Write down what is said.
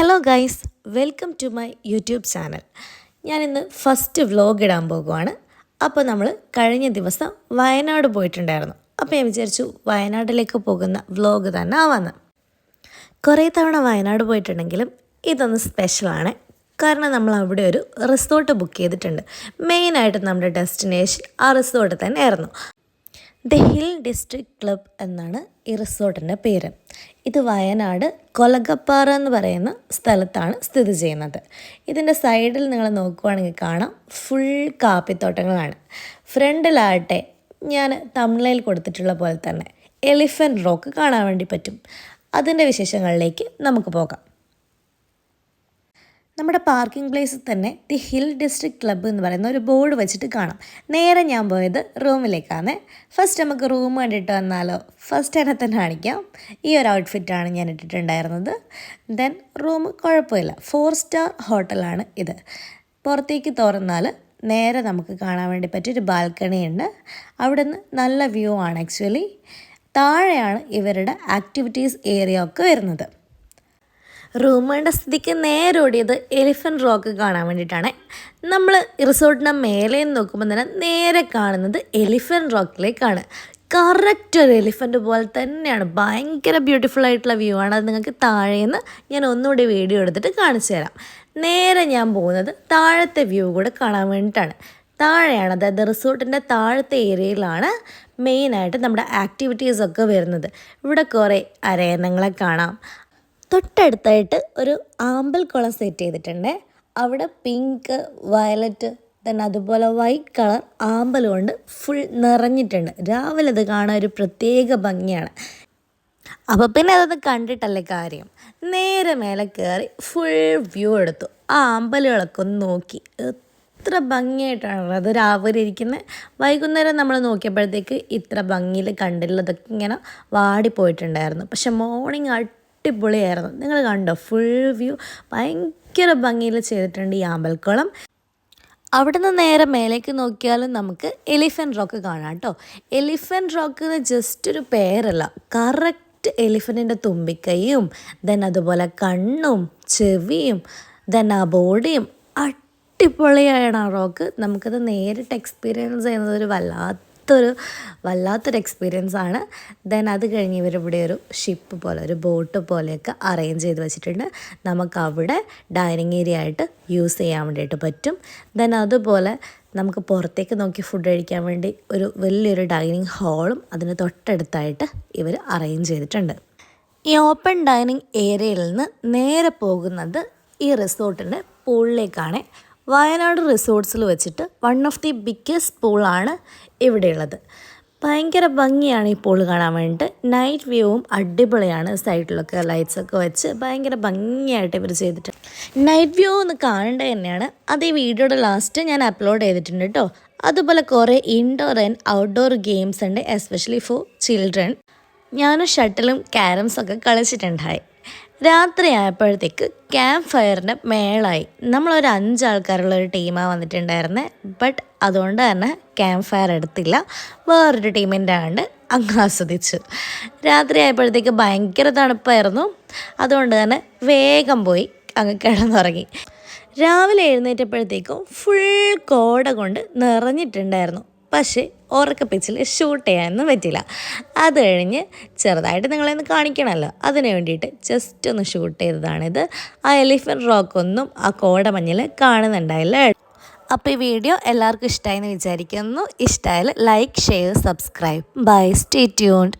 Hello guys welcome to my YouTube channel ഞാനിന്ന് first vlog ഇടാൻ പോകുവാണ്. അപ്പോൾ നമ്മൾ കഴിഞ്ഞ ദിവസം വയനാട് പോയിട്ടുണ്ടായിരുന്നു. അപ്പോൾ ഞാൻ വിചാരിച്ചു വയനാട്ടിലേക്ക് പോകുന്ന വ്ലോഗ് തന്നെ ആവാന്ന്. കുറേ തവണ വയനാട് പോയിട്ടുണ്ടെങ്കിലും ഇതൊന്ന് സ്പെഷ്യലാണ് കാരണം നമ്മൾ അവിടെ ഒരു റിസോർട്ട് ബുക്ക് ചെയ്തിട്ടുണ്ട്. മെയിനായിട്ട് നമ്മുടെ ഡെസ്റ്റിനേഷൻ ആ റിസോർട്ട് തന്നെ ആയിരുന്നു ദ ഹിൽ ഡിസ്ട്രിക്ട് ക്ലബ് എന്നാണ് ഈ റിസോർട്ടിന്റെ പേര്. ഇത് വയനാട് കൊലകപ്പാറ എന്ന് പറയുന്ന സ്ഥലത്താണ് സ്ഥിതി ചെയ്യുന്നത്. ഇതിന്റെ സൈഡിൽ നിങ്ങൾ നോക്കുവാണെങ്കിൽ കാണാം ഫുൾ കാപ്പിത്തോട്ടങ്ങളാണ്. ഫ്രണ്ടിലാകട്ടെ ഞാൻ തമിഴിൽ കൊടുത്തിട്ടുള്ള പോലെ തന്നെ എലിഫന്റ് റോക്ക് കാണാൻ വേണ്ടി പറ്റും. അതിന്റെ വിശേഷങ്ങളിലേക്ക് നമുക്ക് പോകാം. നമ്മുടെ പാർക്കിംഗ് പ്ലേസിൽ തന്നെ ദി ഹിൽ ഡിസ്ട്രിക്ട് ക്ലബ്ബ് എന്ന് പറയുന്ന ഒരു ബോർഡ് വെച്ചിട്ട് കാണാം. നേരെ ഞാൻ പോയത് റൂമിലേക്കാണ് ഫസ്റ്റ് നമുക്ക് റൂം കണ്ടിട്ട് വന്നാലോ? ഫസ്റ്റ് എന്നെ തന്നെ കാണിക്കാം. ഈ ഒരു ഔട്ട്ഫിറ്റാണ് ഞാൻ ഇട്ടിട്ടുണ്ടായിരുന്നത്. ദെൻ റൂം കുഴപ്പമില്ല. ഫോർ സ്റ്റാർ ഹോട്ടലാണ് ഇത്. പുറത്തേക്ക് തുറന്നാൽ നേരെ നമുക്ക് കാണാൻ വേണ്ടി പറ്റിയൊരു ബാൽക്കണി ഉണ്ട്. അവിടെ നിന്ന് നല്ല വ്യൂ ആണ് ആക്ച്വലി താഴെയാണ് ഇവരുടെ ആക്ടിവിറ്റീസ് ഏരിയ ഒക്കെ വരുന്നത്. റൂമിന്റെ സ്ഥിതിക്ക് നേരെ ഓടിയത് എലിഫന്റ് റോക്ക് കാണാൻ വേണ്ടിയിട്ടാണ്. നമ്മൾ റിസോർട്ടിന്റെ മേലെ നോക്കുമ്പോൾ തന്നെ നേരെ കാണുന്നത് എലിഫന്റ് റോക്കിലേക്കാണ്. കറക്റ്റ് ഒരു എലിഫന്റ് പോലെ തന്നെയാണ്. ഭയങ്കര ബ്യൂട്ടിഫുൾ ആയിട്ടുള്ള വ്യൂ ആണ്. അത് നിങ്ങൾക്ക് താഴേന്ന് ഞാൻ ഒന്നുകൂടി വീഡിയോ എടുത്തിട്ട് കാണിച്ചു തരാം. നേരെ ഞാൻ പോകുന്നത് താഴത്തെ വ്യൂ കൂടെ കാണാൻ വേണ്ടിയിട്ടാണ്. താഴെയാണ് അതായത് റിസോർട്ടിന്റെ താഴത്തെ ഏരിയയിലാണ് മെയിനായിട്ട് നമ്മുടെ ആക്ടിവിറ്റീസൊക്കെ വരുന്നത്. ഇവിടെ കുറേ അരയന്നങ്ങളെ കാണാം. തൊട്ടടുത്തായിട്ട് ഒരു ആമ്പൽ കുളം സെറ്റ് ചെയ്തിട്ടുണ്ട്. അവിടെ പിങ്ക് വയലറ്റ് തന്നെ അതുപോലെ വൈറ്റ് കളർ ആമ്പൽ കൊണ്ട് ഫുൾ നിറഞ്ഞിട്ടുണ്ട്. രാവിലെ അത് കാണാൻ ഒരു പ്രത്യേക ഭംഗിയാണ്. അപ്പോൾ പിന്നെ അതൊന്ന് കണ്ടിട്ടല്ലേ കാര്യം? നേരെ മേലെ കയറി ഫുൾ വ്യൂ എടുത്തു. ആ അമ്പലുകളൊക്കെ ഒന്ന് നോക്കി. എത്ര ഭംഗിയായിട്ടാണ് അത് രാവിലെ ഇരിക്കുന്നത് വൈകുന്നേരം നമ്മൾ നോക്കിയപ്പോഴത്തേക്ക് ഇത്ര ഭംഗിയിൽ കണ്ടില്ലതൊക്കെ ഇങ്ങനെ വാടിപ്പോയിട്ടുണ്ടായിരുന്നു. പക്ഷെ മോർണിംഗ് അടിപൊളിയായിരുന്നു. നിങ്ങൾ കണ്ടോ? ഫുൾ വ്യൂ ഭയങ്കര ഭംഗിയിൽ ചെയ്തിട്ടുണ്ട് ഈ ആമ്പൽക്കുളം. അവിടുന്ന് നേരെ മേലേക്ക് നോക്കിയാലും നമുക്ക് എലിഫന്റ് റോക്ക് കാണാം കേട്ടോ എലിഫന്റ് റോക്ക് ജസ്റ്റ് ഒരു പേരല്ല. കറക്റ്റ് എലിഫന്റിന്റെ തുമ്പിക്കൈയും ദെൻ അതുപോലെ കണ്ണും ചെവിയും ദെൻ ആ ബോഡിയും അടിപൊളിയാണ് ആ റോക്ക് നമുക്കത് നേരിട്ട് എക്സ്പീരിയൻസ് ചെയ്യുന്നത് ഒരു വല്ലാത്തൊരു വല്ലാത്തൊരു എക്സ്പീരിയൻസ് ആണ്. ദെൻ അത് കഴിഞ്ഞ് ഇവരിവിടെ ഒരു ഷിപ്പ് പോലെ ഒരു ബോട്ട് പോലെയൊക്കെ അറേഞ്ച് ചെയ്ത് വെച്ചിട്ടുണ്ട്. നമുക്ക് അവിടെ ഡൈനിങ് ഏരിയ ആയിട്ട് യൂസ് ചെയ്യാൻ വേണ്ടിയിട്ട് പറ്റും. ദെൻ അതുപോലെ നമുക്ക് പുറത്തേക്ക് നോക്കി ഫുഡ് കഴിക്കാൻ വേണ്ടി ഒരു വലിയൊരു ഡൈനിങ് ഹാളും അതിന് തൊട്ടടുത്തായിട്ട് ഇവർ അറേഞ്ച് ചെയ്തിട്ടുണ്ട്. ഈ ഓപ്പൺ ഡൈനിങ് ഏരിയയിൽ നിന്ന് നേരെ പോകുന്നത് ഈ റിസോർട്ടിന്റെ പൂളിലേക്കാണ്. വയനാട് റിസോർട്ട്സിൽ വെച്ചിട്ട് വൺ ഓഫ് ദി ബിഗ്ഗസ്റ്റ് പൂളാണ് ഇവിടെയുള്ളത്. ഭയങ്കര ഭംഗിയാണ് ഈ പൂൾ കാണാൻ വേണ്ടിയിട്ട് നൈറ്റ് വ്യൂവും അടിപൊളിയാണ് സൈഡിലൊക്കെ ലൈറ്റ്സൊക്കെ വെച്ച് ഭയങ്കര ഭംഗിയായിട്ട് ഇവർ ചെയ്തിട്ട്. നൈറ്റ് വ്യൂ ഒന്ന് കാണേണ്ടത് തന്നെയാണ്. അത് ഈ വീഡിയോയുടെ ലാസ്റ്റ് ഞാൻ അപ്ലോഡ് ചെയ്തിട്ടുണ്ട് കേട്ടോ അതുപോലെ കുറേ ഇൻഡോർ ആൻഡ് ഔട്ട്ഡോർ ഗെയിംസ് ഉണ്ട് എസ്പെഷ്യലി ഫോർ ചിൽഡ്രൻ ഞാനും ഷട്ടിലും ക്യാരംസൊക്കെ കളിച്ചിട്ടുണ്ടായി. രാത്രി ആയപ്പോഴത്തേക്ക് ക്യാമ്പ് ഫയറിന്റെ മേളായി. നമ്മളൊരു അഞ്ചാൾക്കാരുള്ള ഒരു ടീമാണ് വന്നിട്ടുണ്ടായിരുന്നത് ബട്ട് അതുകൊണ്ട് തന്നെ ക്യാമ്പ് ഫയർ എടുത്തില്ല. വേറൊരു ടീമിന്റെ ആണ്ട് അങ്ങ് ആസ്വദിച്ചു. രാത്രിയായപ്പോഴത്തേക്ക് ഭയങ്കര തണുപ്പായിരുന്നു. അതുകൊണ്ട് തന്നെ വേഗം പോയി അങ്ങ് കിടന്നുറങ്ങി. രാവിലെ എഴുന്നേറ്റപ്പോഴത്തേക്കും ഫുൾ കോട കൊണ്ട് നിറഞ്ഞിട്ടുണ്ടായിരുന്നു. പക്ഷേ ഉറക്കപ്പിച്ചിൽ ഷൂട്ട് ചെയ്യാനൊന്നും പറ്റില്ല അത് കഴിഞ്ഞ് ചെറുതായിട്ട് നിങ്ങളെയൊന്ന് കാണിക്കണമല്ലോ. അതിന് വേണ്ടിയിട്ട് ജസ്റ്റ് ഒന്ന് ഷൂട്ട് ചെയ്തതാണിത്. ആ എലിഫന്റ് റോക്കൊന്നും ആ കോടമഞ്ഞിൽ കാണുന്നുണ്ടായില്ല. അപ്പോൾ ഈ വീഡിയോ എല്ലാവർക്കും ഇഷ്ടമായി എന്ന് വിചാരിക്കുന്നു. ഇഷ്ടമായാൽ like share subscribe bye stay tuned